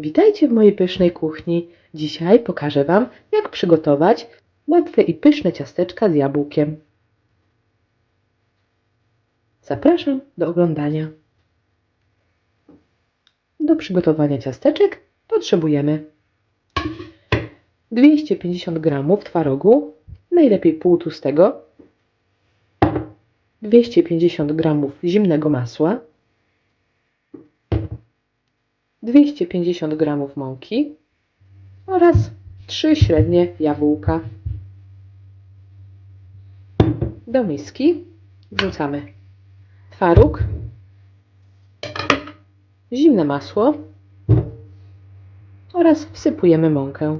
Witajcie w mojej pysznej kuchni. Dzisiaj pokażę Wam, jak przygotować łatwe i pyszne ciasteczka z jabłkiem. Zapraszam do oglądania. Do przygotowania ciasteczek potrzebujemy 250 g twarogu, najlepiej półtłustego, 250 g zimnego masła, 250 g mąki oraz 3 średnie jabłka. Do miski wrzucamy twaróg, zimne masło oraz wsypujemy mąkę.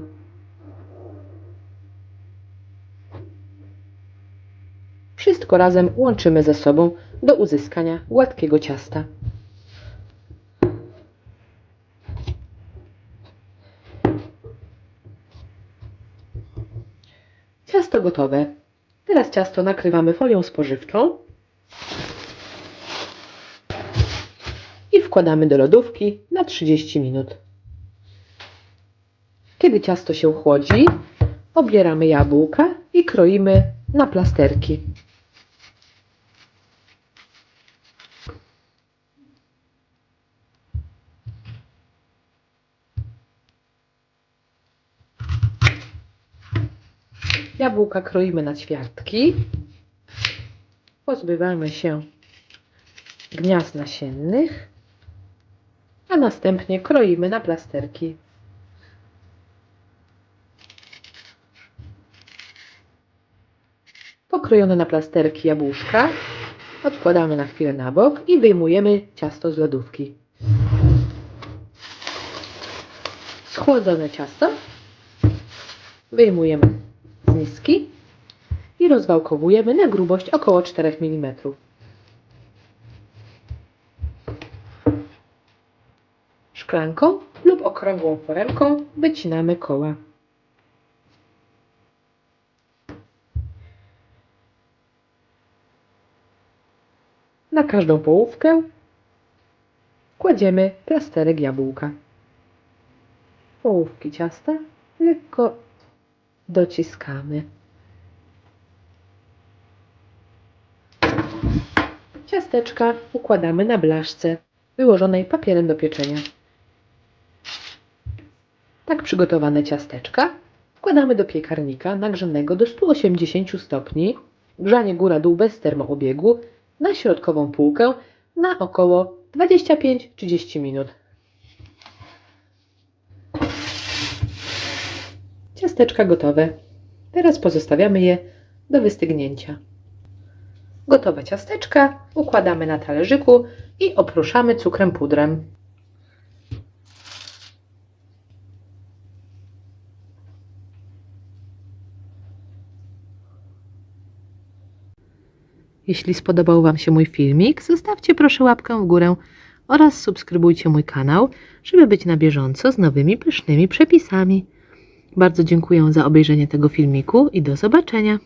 Wszystko razem łączymy ze sobą do uzyskania gładkiego ciasta. Ciasto gotowe. Teraz ciasto nakrywamy folią spożywczą i wkładamy do lodówki na 30 minut. Kiedy ciasto się chłodzi, obieramy jabłka i kroimy na plasterki. Jabłka kroimy na ćwiartki. Pozbywamy się gniazd nasiennych, a następnie kroimy na plasterki. Pokrojone na plasterki jabłuszka odkładamy na chwilę na bok i wyjmujemy ciasto z lodówki. Schłodzone ciasto wyjmujemy miski i rozwałkowujemy na grubość około 4 mm. Szklanką lub okrągłą foremką wycinamy koła. Na każdą połówkę kładziemy plasterek jabłka. Połówki ciasta lekko dociskamy. Ciasteczka układamy na blaszce wyłożonej papierem do pieczenia. Tak przygotowane ciasteczka wkładamy do piekarnika nagrzanego do 180 stopni, grzanie góra-dół bez termoobiegu, na środkową półkę na około 25-30 minut. Ciasteczka gotowe. Teraz pozostawiamy je do wystygnięcia. Gotowe ciasteczka układamy na talerzyku i oprószamy cukrem pudrem. Jeśli spodobał Wam się mój filmik, zostawcie proszę łapkę w górę oraz subskrybujcie mój kanał, żeby być na bieżąco z nowymi pysznymi przepisami. Bardzo dziękuję za obejrzenie tego filmiku i do zobaczenia.